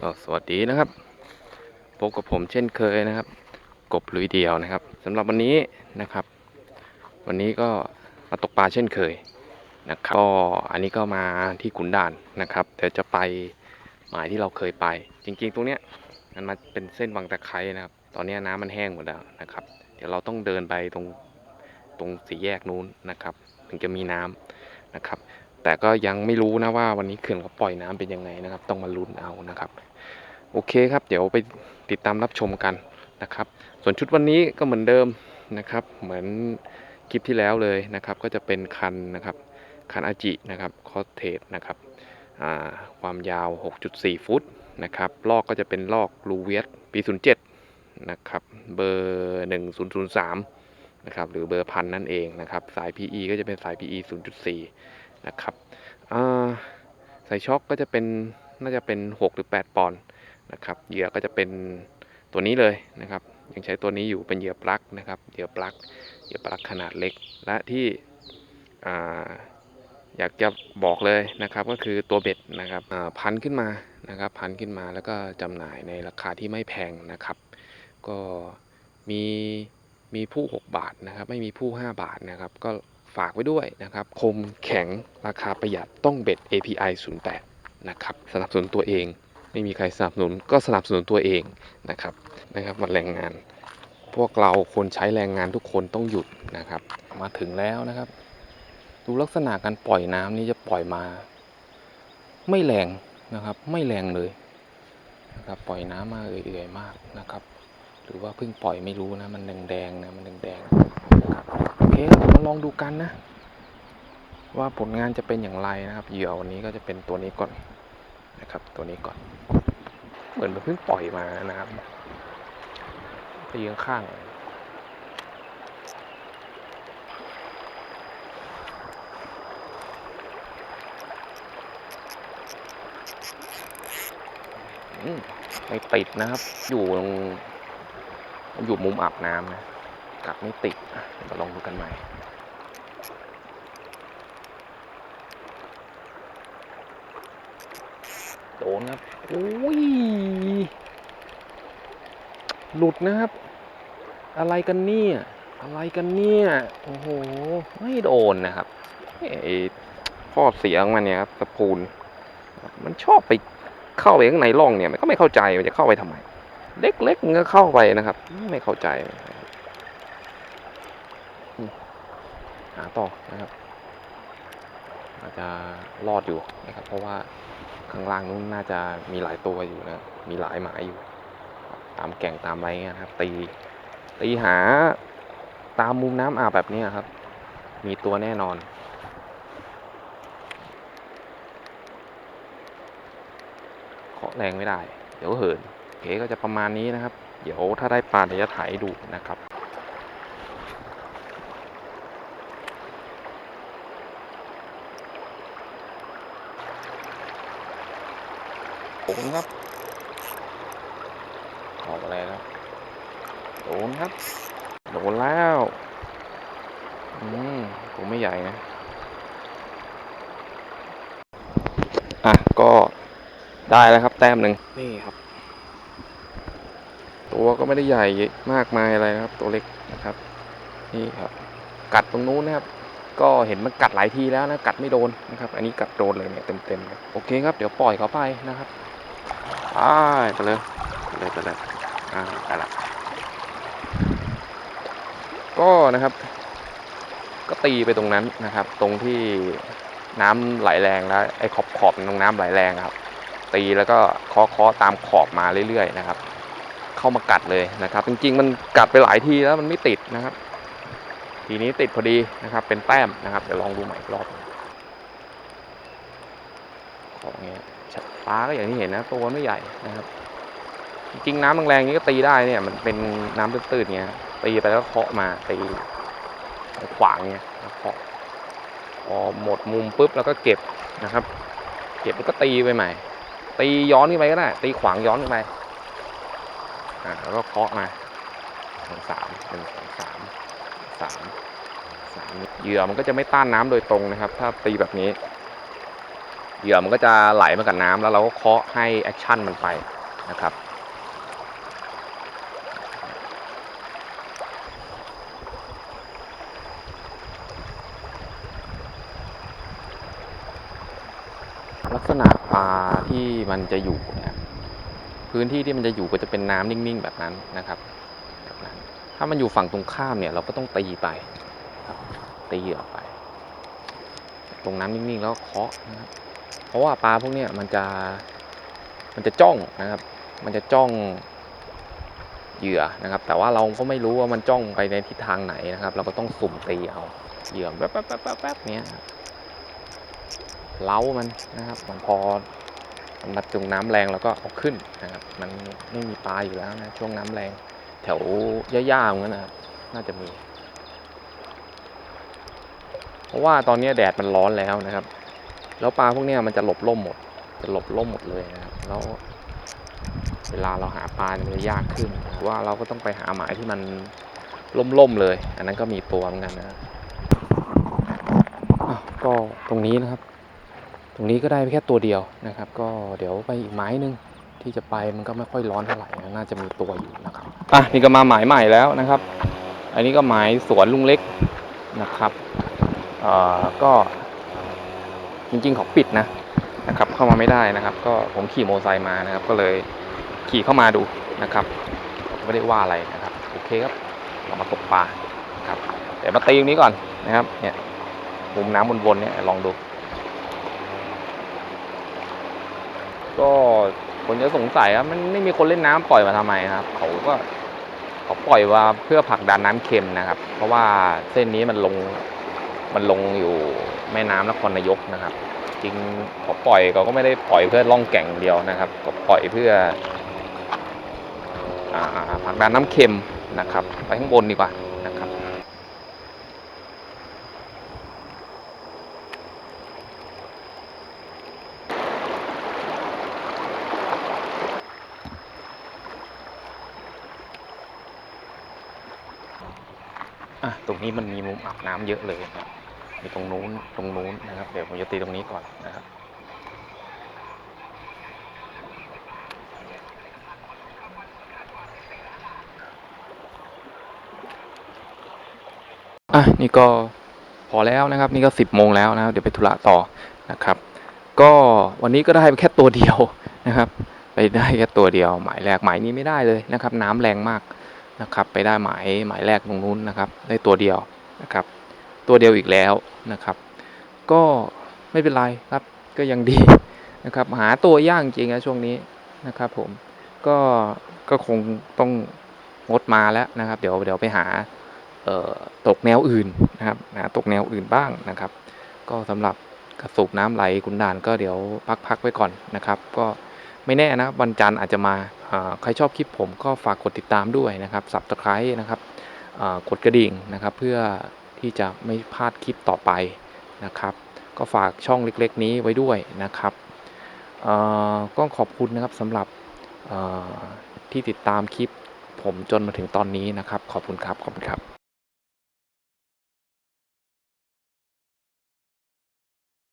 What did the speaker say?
ก็สวัสดีนะครับพบกับผมเช่นเคยนะครับ กบลุยเดียวนะครับสำหรับวันนี้นะครับ วันนี้ก็มาตกปลาเช่นเคยนะครับก็อันนี้ก็มาที่ขุนด่านนะครับเดี๋ยวจะไปหมายที่เราเคยไป จริงๆ ตรงเนี้ยมันมาเป็นเส้นวังตะไคร้นะครับ ตอนนี้น้ำมันแห้งหมดแล้วนะครับ เดี๋ยวเราต้องเดินไปตรงตรงสี่แยกนู้นนะครับ ถึงจะมีน้ำนะครับ แต่ก็ยังไม่รู้นะว่าวันนี้เขื่อนเขาปล่อยน้ำเป็นยังไงนะครับ ต้องมาลุ้นเอานะครับ โอเคครับ เดี๋ยวไปติดตามรับชมกันนะครับ ส่วนชุดวันนี้ก็เหมือนเดิมนะครับ เหมือนคลิปที่แล้วเลยนะครับ ก็จะเป็นคันนะครับคันอาจินะครับคอสเทสนะครับความยาว 6.4 ฟุตนะครับ ลอกก็จะเป็นลอกลูเวียสปี 07 นะครับ เบอร์ 1003 นะครับ หรือเบอร์พันนั่นเองนะครับ สาย PE ก็จะเป็นสาย PE 0.4 นะครับสายช็อคก็จะเป็นน่าจะเป็น 6 หรือ 8 ปอนด์นะครับเหยื่อก็จะเป็นตัวนี้เลยนะครับยังใช้ตัวนี้อยู่เป็นเหยื่อปลั๊กนะครับเหยื่อปลั๊กเหยื่อปลั๊กขนาดเล็ก และที่ออยากจะบอกเลยนะครับก็คือตัวเบ็ดนะครับพันขึ้นมานะครับพันขึ้นมาแล้วก็จำหน่ายในราคาที่ไม่แพงนะครับ ก็มีมีผู้ 6 บาทนะครับ ไม่มีผู้ 5 บาทนะครับ ก็ ฝากไว้ด้วยนะครับ คมแข็งราคาประหยัดต้องเบ็ด API 08 นะครับ สนับสนุนตัวเอง ไม่มีใครสนับสนุนก็สนับสนุนตัวเองนะครับนะครับวันแรงงาน พวกเราคนใช้แรงงานทุกคนต้องหยุดนะครับ มาถึงแล้วนะครับ ดูลักษณะการปล่อยน้ำนี่จะปล่อยมา ไม่แรงนะครับ ไม่แรงเลยนะครับปล่อยน้ำมาเอื่อยๆมากนะครับ หรือว่าเพิ่งปล่อยไม่รู้นะ มันแดงๆนะมันแดงๆนะครับโอเคครับเดี๋ยวมาลองดูกันนะ ว่าผลงานจะเป็นอย่างไรนะครับเหยื่อวันนี้ก็จะเป็นตัวนี้ก่อนนะครับ ตัวนี้ก่อน เหมือนมันเพิ่งปล่อยมานะครับไปยืนข้างๆอืมไม่ติดนะครับ อยู่ตรง อยู่มุมอาบน้ำนะกัดไม่ติดเดี๋ยวมาลองดูกันใหม่โดนครับอุ้ยหลุดนะครับ อะไรกันเนี่ยอะไรกันเนี่ยโอ้โหไม่โดนนะครับไอ้ข้อเสียงมันเนี่ยครับสปูลมันชอบไปเข้าไปข้างในร่องเนี่ยมันก็ไม่เข้าใจมันจะเข้าไปทำไม เล็กๆมันก็เข้าไปนะครับ ไม่เข้าใจหาต่อนะครับ อาจจะรอดอยู่นะครับ เพราะว่าข้างล่างนู้นน่าจะมีหลายตัวอยู่นะ มีหลายหมายอยู่ ตามแก่งตามอะไรเงี้ยนะครับ ตีตีหาตามมุมน้ำอาบแบบนี้ครับ มีตัวแน่นอนเคาะแรงไม่ได้ เดี๋ยวเหิน เคก็จะประมาณนี้นะครับ เดี๋ยวถ้าได้ปลาเดี๋ยวจะถ่ายดูนะครับโดนครับออกอะไรครับโดนครับโดนแล้วอืมผมไม่ใหญ่นะอะก็ได้แล้วครับแต้มหนึ่งนี่ครับ ตัวก็ไม่ได้ใหญ่มากมายอะไรนะครับ ตัวเล็กนะครับ นี่ครับ กัดตรงนู้นนะครับ ก็เห็นมันกัดหลายทีแล้วนะ กัดไม่โดนนะครับ อันนี้กัดโดนเลยเนี่ยเต็มๆเลยโอเคครับ เดี๋ยวปล่อยเขาไปนะครับไปไปเลยไปเลยไปเลยอ่าไปละก็นะครับ ก็ตีไปตรงนั้นนะครับ ตรงที่น้ำไหลแรงแล้วไอ้ขอบขอบตรงน้ำไหลแรงครับ ตีแล้วก็เคาะเคาะตามขอบมาเรื่อยๆนะครับ เข้ามากัดเลยนะครับ จริงๆ มันกัดไปหลายทีแล้วมันไม่ติดนะครับ ทีนี้ติดพอดีนะครับ เป็นแต้มนะครับเดี๋ยวลองดูใหม่อีกรอบของเงี้ยปลาก็อย่างที่เห็นนะตัวไม่ใหญ่นะครับ จริงๆน้ำแรงๆนี้ก็ตีได้เนี่ย มันเป็นน้ำตื้นๆเงี้ยตีไปแล้วเคาะมาตีขวางเงี้ยเคาะพอหมดมุมปุ๊บแล้วก็เก็บนะครับ เก็บแล้วก็ตีไปใหม่ ตีย้อนขึ้นไปก็ได้ ตีขวางย้อนขึ้นไป อ่าแล้วก็เคาะมาสองสามหนึ่งสองสามสามสามเหยื่อมันก็จะไม่ต้านน้ำโดยตรงนะครับ ถ้าตีแบบนี้ เหยื่อมันก็จะไหลมากับน้ำแล้วเราก็เคาะให้แอคชั่นมันไปนะครับลักษณะปลาที่มันจะอยู่ พื้นที่ที่มันจะอยู่ก็จะเป็นน้ำนิ่งๆ แบบนั้นนะครับแบบนั้น ถ้ามันอยู่ฝั่งตรงข้ามเนี่ยเราก็ต้องตีไปครับตีออกไป ตรงน้ำนิ่งๆแล้วเคาะนะครับเพราะว่าปลาพวกเนี้ยมันจะมันจะจ้องนะครับ มันจะจ้องเหยื่อนะครับ แต่ว่าเราก็ไม่รู้ว่ามันจ้องไปในทิศทางไหนนะครับ เราก็ต้องสุ่มตีเอาเหยื่อแป๊บแป๊บแป๊บแป๊บเนี้ยเล้ามันนะครับพอ มันมาตรงน้ำแรงแล้วก็เอาขึ้นนะครับมันไม่มีปลาอยู่แล้วนะช่วงน้ำแรงแถวย่าๆอย่างนั้นนะครับน่าจะมี เพราะว่าตอนนี้แดดมันร้อนแล้วนะครับ แล้วปลาพวกนี้มันจะหลบร่มหมด จะหลบร่มหมดเลยนะครับแล้วเวลาเราหาปลาเนี่ยมันจะยากขึ้นนะว่าเราก็ต้องไปหาหมายที่มันล่มๆเลย อันนั้นก็มีตัวเหมือนกันนะอ้าวก็ตรงนี้นะครับ ตรงนี้ก็ได้แค่ตัวเดียวนะครับ ก็เดี๋ยวไปอีกหมายหนึงที่จะไปมันก็ไม่ค่อยร้อนเท่าไหร่น่าจะมีตัวอยู่นะครับอะนี่ก็มาหมายใหม่แล้วนะครับ อันนี้ก็หมายสวนลุงเล็กนะครับเอ่อก็จริงๆเขาปิดนะนะครับ เข้ามาไม่ได้นะครับ ก็ผมขี่มอเตอร์ไซค์มานะครับ ก็เลยขี่เข้ามาดูนะครับไม่ได้ว่าอะไรนะครับโอเคครับเรามาตกปลาครับเดี๋ยวมาตีตรงนี้ก่อนนะครับเนี่ยมุมน้ำวนๆเนี่ยลองดู ก็คนจะสงสัยว่ามันไม่มีคนเล่นน้ำปล่อยมาทำไมครับ เขาก็เขาปล่อยว่าเพื่อผลักดันน้ำเค็มนะครับ เพราะว่าเส้นนี้มันลงมันลงอยู่แม่น้ำนครนายกนะครับ จริงเขาปล่อยเขาก็ไม่ได้ปล่อยเพื่อล่องแก่งเดียวนะครับ ก็ปล่อยเพื่ออผลักดันน้ำเค็มนะครับ ไปข้างบนดีกว่านะครับ อะตรงนี้มันมีมุมอาบน้ำเยอะเลยครับมีตรงนู้นตรงนู้นนะครับ เดี๋ยวผมจะตีตรงนี้ก่อนนะครับอะนี่ก็พอแล้วนะครับ นี่ก็สิบโมงแล้วนะครับ เดี๋ยวไปธุระต่อนะครับ ก็วันนี้ก็ได้ไปแค่ตัวเดียวนะครับ ไปได้แค่ตัวเดียวหมายแรกหมายนี้ไม่ได้เลยนะครับ น้ำแรงมาก นะครับ ไปได้หมายหมายแรกตรงนู้นนะครับ ได้ตัวเดียวนะครับ ตัวเดียวอีกแล้วนะครับ ก็ไม่เป็นไรครับก็ยังดีนะครับ หาตัวยากจริงนะช่วงนี้นะครับ ผมก็ก็คงต้องงดมาแล้วนะครับ เดี๋ยวเดี๋ยวไปหาตกแนวอื่นนะครับหาตกแนวอื่นบ้างนะครับ ก็สำหรับกระสูบน้ำไหลกุนด่านก็เดี๋ยวพักๆไว้ก่อนนะครับ ก็ ไม่แน่นะวันจันทร์อาจจะมาใครชอบคลิปผมก็ฝากกดติดตามด้วยนะครับสับตะไคร้นะครับกดกระดิ่งนะครับเพื่อที่จะไม่พลาดคลิปต่อไปนะครับ ก็ฝากช่องเล็กๆ นี้ไว้ด้วยนะครับเอ่อก็ขอบคุณนะครับสำหรับที่ติดตามคลิปผมจนมาถึงตอนนี้นะครับ ขอบคุณครับ ขอบคุณครับ